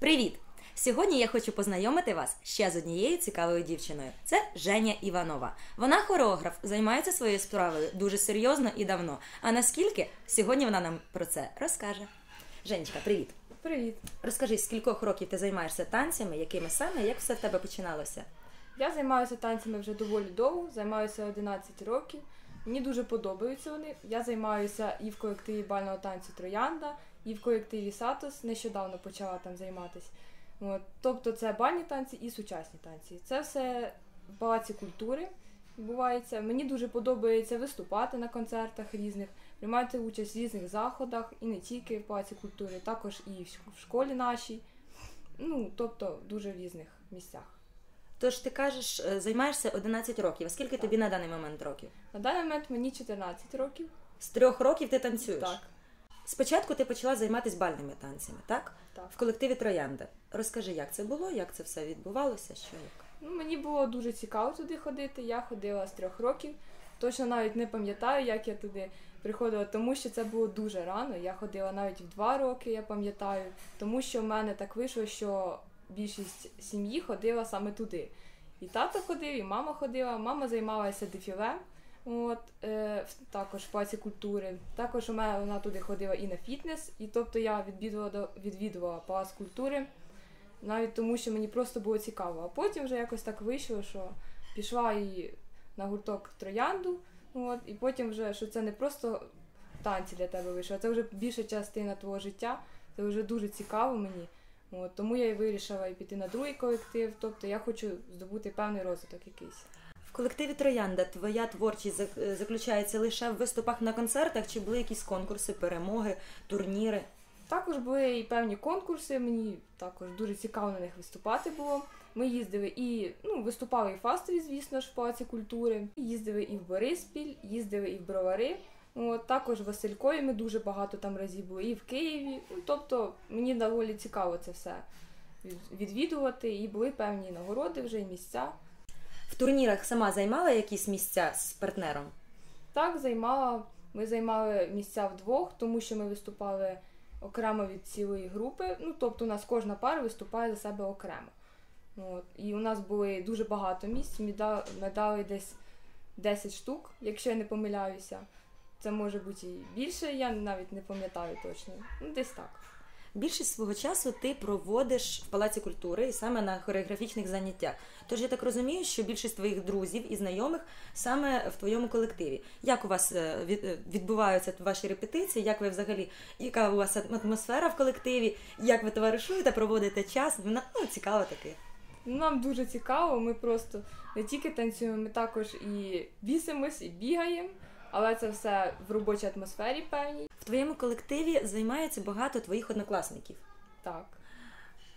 Привіт! Сьогодні я хочу познайомити вас ще з однією цікавою дівчиною. Це Женя Іванова. Вона хореограф, займається своєю справою дуже серйозно і давно. А наскільки сьогодні вона нам про це розкаже. Женечка, привіт! Привіт! Розкажи, з кількох років ти займаєшся танцями, якими саме, як все в тебе починалося? Я займаюся танцями вже доволі довго, займаюся 11 років. Мені дуже подобаються вони. Я займаюся і в колективі бального танцю Троянда, і в колективі Сатос. Нещодавно почала там займатися. От. Тобто це бальні танці і сучасні танці. Це все в палаці культури відбувається. Мені дуже подобається виступати на концертах різних, приймати участь в різних заходах, і не тільки в палаці культури, також і в школі нашій. Ну, тобто дуже в різних місцях. Тож ти кажеш, е, займаєшся 11 років. А скільки Так. тобі на даний момент років? На даний момент мені 14 років. З трьох років ти танцюєш? Так, Спочатку ти почала займатися бальними танцями, так? так. В колективі Троянда. Розкажи, як це було, як це все відбувалося, що як? Ну, мені було дуже цікаво туди ходити. Я ходила з трьох років. Точно навіть не пам'ятаю, як я туди приходила, тому що це було дуже рано. Я ходила навіть в два роки, я пам'ятаю, тому що в мене так вийшло, що більшість сім'ї ходила саме туди. І тато ходив, і мама ходила. Мама займалася дефіле, от, е, також в палаці культури. Також у мене вона туди ходила і на фітнес. І тобто я відвідувала, відвідувала палац культури, навіть тому, що мені просто було цікаво. А потім вже якось так вийшло, що пішла і на гурток троянду. От, і потім вже, що це не просто танці для тебе вийшло, а це вже більша частина твого життя. Це вже дуже цікаво мені. От, тому я і вирішила і піти на другий колектив. Тобто я хочу здобути певний розвиток якийсь. В колективі Троянда твоя творчість зак- заключається лише в виступах на концертах, чи були якісь конкурси, перемоги, турніри? Також були і певні конкурси, мені також дуже цікаво на них виступати було. Ми їздили і ну, виступали і в фастові, звісно ж, в Палаці культури. Їздили і в Бориспіль, їздили і в Бровари. От, також Василькові ми дуже багато там разів були, і в Києві. Ну, тобто мені доволі цікаво це все відвідувати, і були певні нагороди вже і місця. В турнірах сама займала якісь місця з партнером? Так, займала. Ми займали місця вдвох, тому що ми виступали окремо від цілої групи. Ну, тобто, у нас кожна пара виступає за себе окремо. От. І у нас були дуже багато місць. Меда- Медалей десь 10 штук, якщо я не помиляюся. Це може бути і більше, я навіть не пам'ятаю точно. Ну, десь так. Більшість свого часу ти проводиш в Палаці культури і саме на хореографічних заняттях. Тож я так розумію, що більшість твоїх друзів і знайомих саме в твоєму колективі. Як у вас е, е, відбуваються ваші репетиції? Як ви взагалі, яка у вас атмосфера в колективі? Як ви товаришуєте, проводите час? Ну, цікаво таке. Нам дуже цікаво, ми просто не тільки танцюємо, ми також і бісимось, і бігаємо, але це все в робочій атмосфері певній. В твоєму колективі займається багато твоїх однокласників. Так.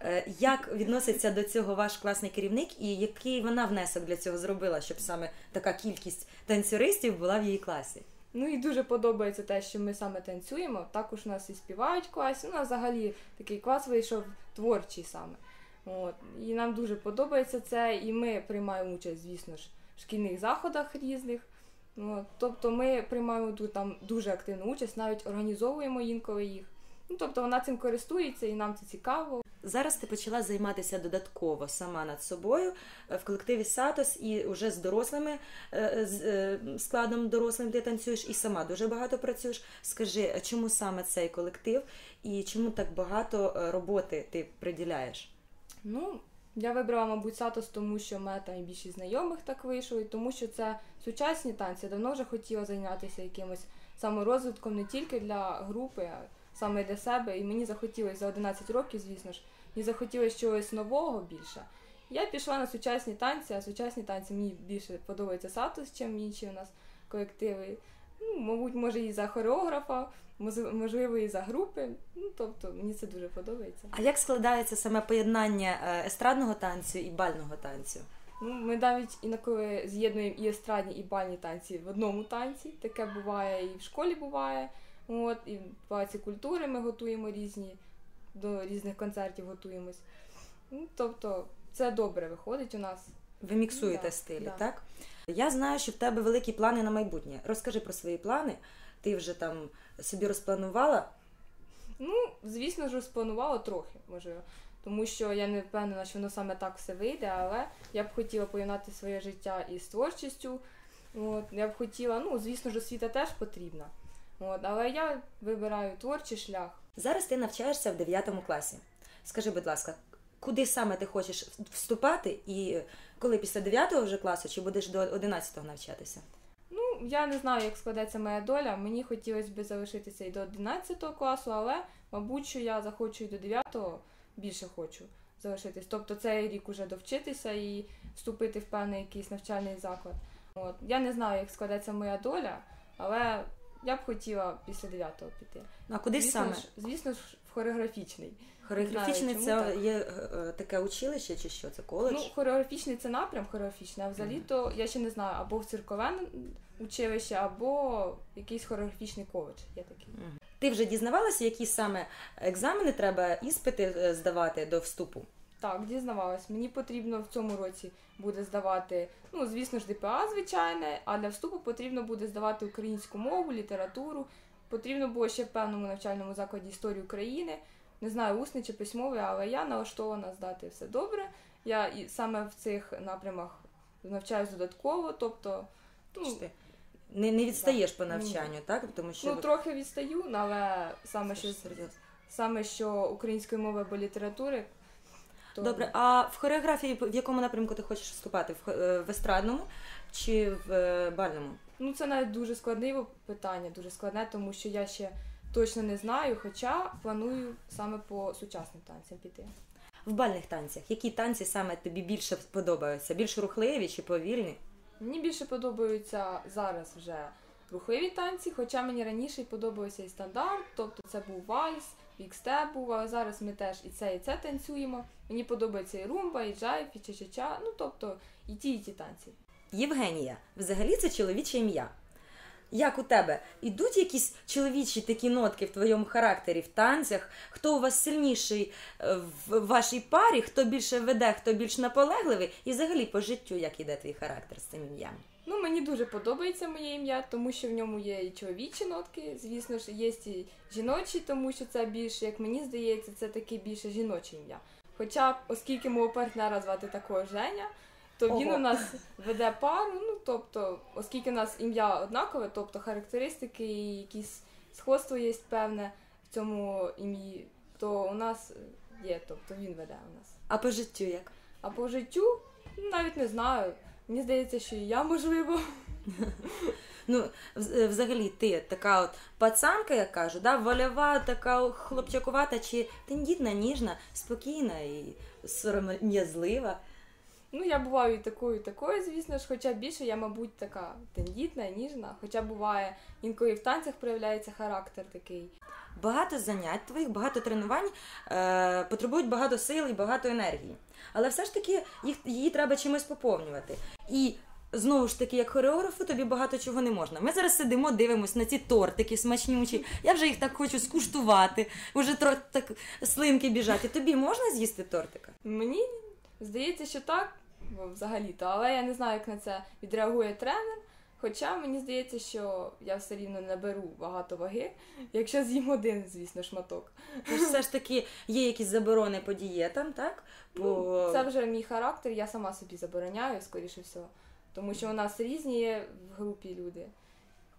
Е, Як відноситься до цього ваш класний керівник, і який вона внесок для цього зробила, щоб саме така кількість танцюристів була в її класі? Ну і дуже подобається те, що ми саме танцюємо. Також у нас і співають в класі. У нас взагалі такий клас вийшов творчий саме. От. І нам дуже подобається це, і ми приймаємо участь, звісно ж, в шкільних заходах різних. От. Тобто ми приймаємо тут там дуже активну участь, навіть організовуємо інколи їх. Ну, тобто вона цим користується і нам це цікаво. Зараз ти почала займатися додатково сама над собою е, в колективі Сатос і вже з дорослими е, з е, складом дорослим ти танцюєш і сама дуже багато працюєш. Скажи, чому саме цей колектив і чому так багато роботи ти приділяєш? Ну, я вибрала, мабуть, Сатос, тому що в мене там і більшість знайомих так вийшло, і тому що це сучасні танці. Я давно вже хотіла зайнятися якимось саморозвитком не тільки для групи, а саме для себе. І мені захотілося за 11 років, звісно ж, мені захотілося чогось нового більше. Я пішла на сучасні танці, а сучасні танці мені більше подобається Сатос, ніж інші у нас колективи. Ну, мабуть, може і за хореографа, можливо, і за групи. Ну, тобто, мені це дуже подобається. А як складається саме поєднання е, естрадного танцю і бального танцю? Ну, ми навіть інколи з'єднуємо і естрадні, і бальні танці в одному танці. Таке буває і в школі буває. От, і в палаці культури ми готуємо різні, до різних концертів готуємось. Ну, тобто, це добре виходить у нас. Ви міксуєте Да, стилі, да. так? Я знаю, що в тебе великі плани на майбутнє. Розкажи про свої плани. Ти вже там собі розпланувала. Ну, звісно ж, розпланувала трохи, можливо. тому що я не впевнена, що воно саме так все вийде, але я б хотіла поєднати своє життя із творчістю. От, я б хотіла, ну, звісно ж, освіта теж потрібна. От, але я вибираю творчий шлях. Зараз ти навчаєшся в 9 класі. Скажи, будь ласка, куди саме ти хочеш вступати, і коли після 9 вже класу, чи будеш до 11 навчатися? Ну, я не знаю, як складеться моя доля. Мені хотілося б залишитися і до 11 класу, але, мабуть, що я захочу і до 9 більше хочу залишитись. Тобто цей рік уже довчитися і вступити в певний якийсь навчальний заклад. От. Я не знаю, як складеться моя доля, але я б хотіла після 9-го піти. Ну, а куди звісно саме? Ж, звісно ж, в хореографічний. Хореографічний це знаю, чому є е, таке училище чи що? Це коледж? Ну, хореографічний це напрям хореографічний, а взагалі то я ще не знаю, або в циркове училище, або якийсь хореографічний коледж. Є такий. Мгм. Ти вже дізнавалася, які саме екзамени треба іспити е, здавати до вступу? Так, дізнавалась. Мені потрібно в цьому році буде здавати, ну, звісно ж, ДПА, звичайне, а для вступу потрібно буде здавати українську мову, літературу. Потрібно було ще в певному навчальному закладі історії України. Не знаю, усне чи письмове, але я налаштована здати все добре. Я і саме в цих напрямах навчаюсь додатково, тобто, ну, ти не, не відстаєш по навчанню, так? Тому що ну трохи відстаю, але саме що саме що української мови або літератури. То... Добре, а в хореографії в якому напрямку ти хочеш вступати? В, е, в естрадному чи в е, бальному? Ну, це навіть дуже складне питання, дуже складне, тому що я ще точно не знаю, хоча планую саме по сучасним танцям піти. В бальних танцях. Які танці саме тобі більше подобаються? Більш рухливі чи повільні? Мені більше подобаються зараз вже рухливі танці, хоча мені раніше подобався і стандарт, тобто це був вальс, бікстеп був, але зараз ми теж і це, і це танцюємо. Мені подобається і румба, і джайв, і ча-ча-ча, ну тобто і ті, і ті танці. Євгенія, взагалі це чоловіче ім'я. Як у тебе? Ідуть якісь чоловічі такі нотки в твоєму характері, в танцях? Хто у вас сильніший е, в вашій парі, хто більше веде, хто більш наполегливий? І взагалі по життю, як іде твій характер з цим ім'ям? Ну, мені дуже подобається моє ім'я, тому що в ньому є і чоловічі нотки, звісно ж, є і жіночі, тому що це більше, як мені здається, це таке більше жіноче ім'я. Хоча, оскільки мого партнера звати також Женя, то він у нас веде пару, ну тобто, оскільки у нас ім'я однакове, тобто характеристики і якісь сходство є певне в цьому ім'ї, то у нас є, тобто він веде у нас. А по життю як? А по життю навіть не знаю. Мені здається, що і я можливо. Ну, взагалі, ти така от пацанка, я кажу, да, вольова, така хлопчакувата, чи тендітна, ніжна, спокійна і сором'язлива. Ну, я буваю і такою, і такою, звісно ж, хоча більше я, мабуть, така тендітна, і ніжна. Хоча буває, інколи в танцях проявляється характер такий. Багато занять твоїх, багато тренувань е, потребують багато сил і багато енергії. Але все ж таки їх, її треба чимось поповнювати. І знову ж таки, як хореографу, тобі багато чого не можна. Ми зараз сидимо, дивимося на ці тортики смачнючі. Я вже їх так хочу скуштувати, вже тро, так слинки біжать. І тобі можна з'їсти тортика? Мені здається, що так, взагалі-то, але я не знаю, як на це відреагує тренер. Хоча мені здається, що я все рівно наберу багато ваги, якщо з'їм один, звісно, шматок. Тож все ж таки є якісь заборони по дієтам, так? По... Ну, це вже мій характер, я сама собі забороняю, скоріше всього. Тому що у нас різні є в групі люди.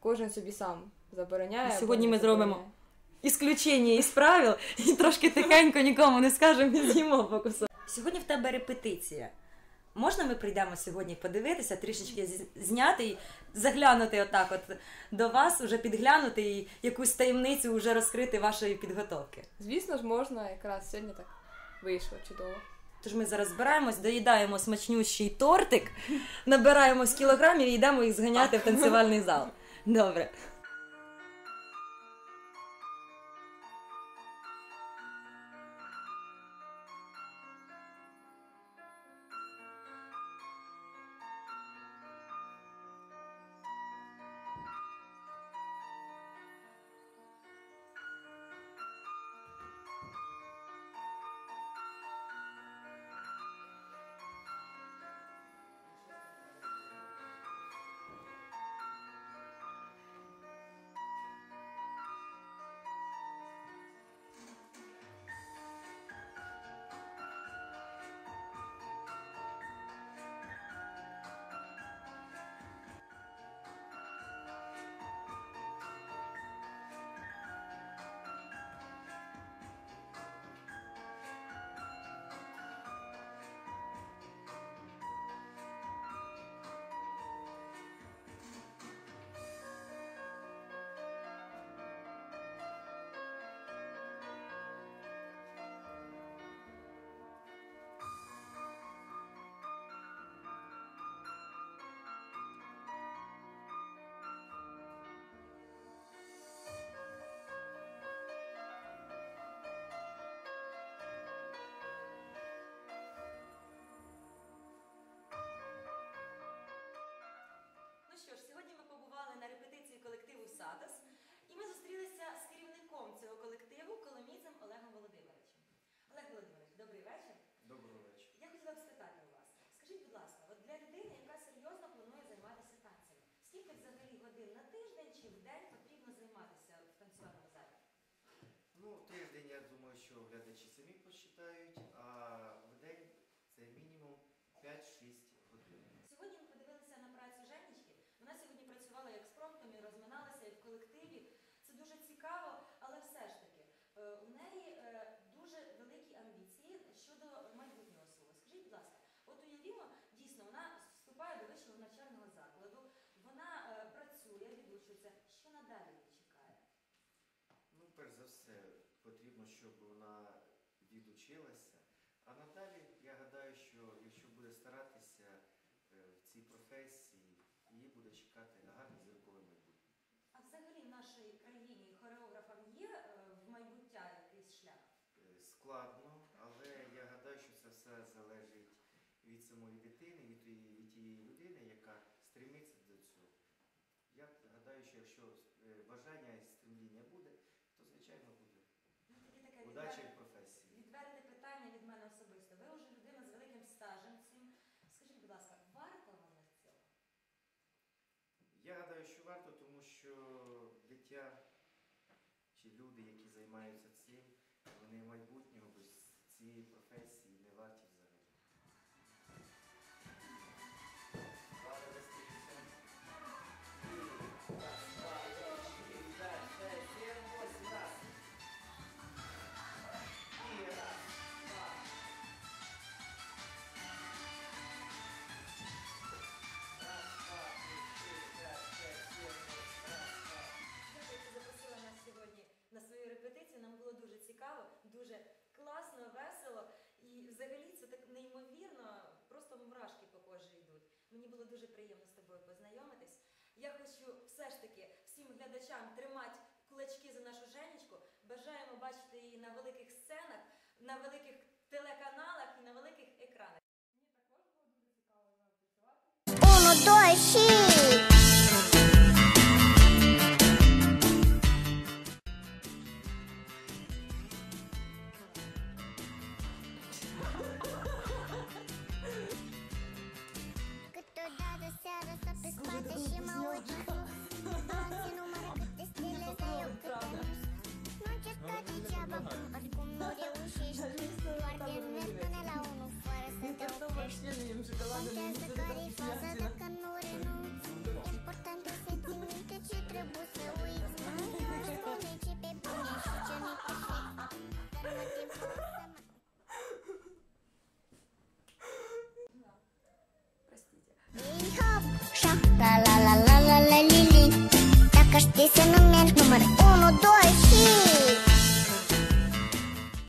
Кожен собі сам забороняє. Сьогодні не ми зробимо ісключення із правил і трошки тихенько нікому не скажемо і з'їмо по кусок. Сьогодні в тебе репетиція. Можна ми прийдемо сьогодні подивитися, трішечки зняти і заглянути отак от до вас, уже підглянути і якусь таємницю вже розкрити вашої підготовки. Звісно ж, можна, якраз сьогодні так вийшло чудово. Тож ми зараз збираємось, доїдаємо смачнющий тортик, набираємо з кілограмів і йдемо їх зганяти в танцювальний зал. Добре. можливо, глядачі самі посчитають, а в день це мінімум 5-6 годин. Сьогодні ми подивилися на працю Женечки. Вона сьогодні працювала як з промптом і розминалася і в колективі. Це дуже цікаво, але все ж таки е, у неї е, дуже великі амбіції щодо майбутнього свого. Скажіть, будь ласка, от уявімо, дійсно вона вступає до вищого навчального закладу, вона е, працює, відучується. Що надалі її чекає? Ну, перш за все, потрібно, щоб вона відучилася. А надалі я гадаю, що якщо буде старатися е, в цій професії, її буде чекати гарне зіркове майбутнє. А взагалі в нашій країні хореографам є е, в майбуття якийсь шлях? Е, Складно, але я гадаю, що це все залежить від самої дитини, від тієї, від тієї людини, яка стремиться до цього. Я гадаю, що якщо бажання і стремління буде, то звичайно буде. Ну, від професії. Відверте питання від мене особисто. Ви вже людина з великим стажем цим. Скажіть, будь ласка, варто воно цього? Я гадаю, що варто, тому що дитя чи люди, які займаються цим, вони майбутнього без цієї професії Мені було дуже приємно з тобою познайомитись. Я хочу все ж таки всім глядачам тримати кулачки за нашу Женечку. Бажаємо бачити її на великих сценах, на великих телеканалах і на великих екранах. Мені також було дуже цікаво з вами працювати. Contează care e faza dacă nu renunți. Important e să ții minte ce trebuie să uiți Nu? Aș spune ce pe bune și ce nu pe Dar mă timp să mă... Ei hop, șapta la la la la la li li Dacă știi să nu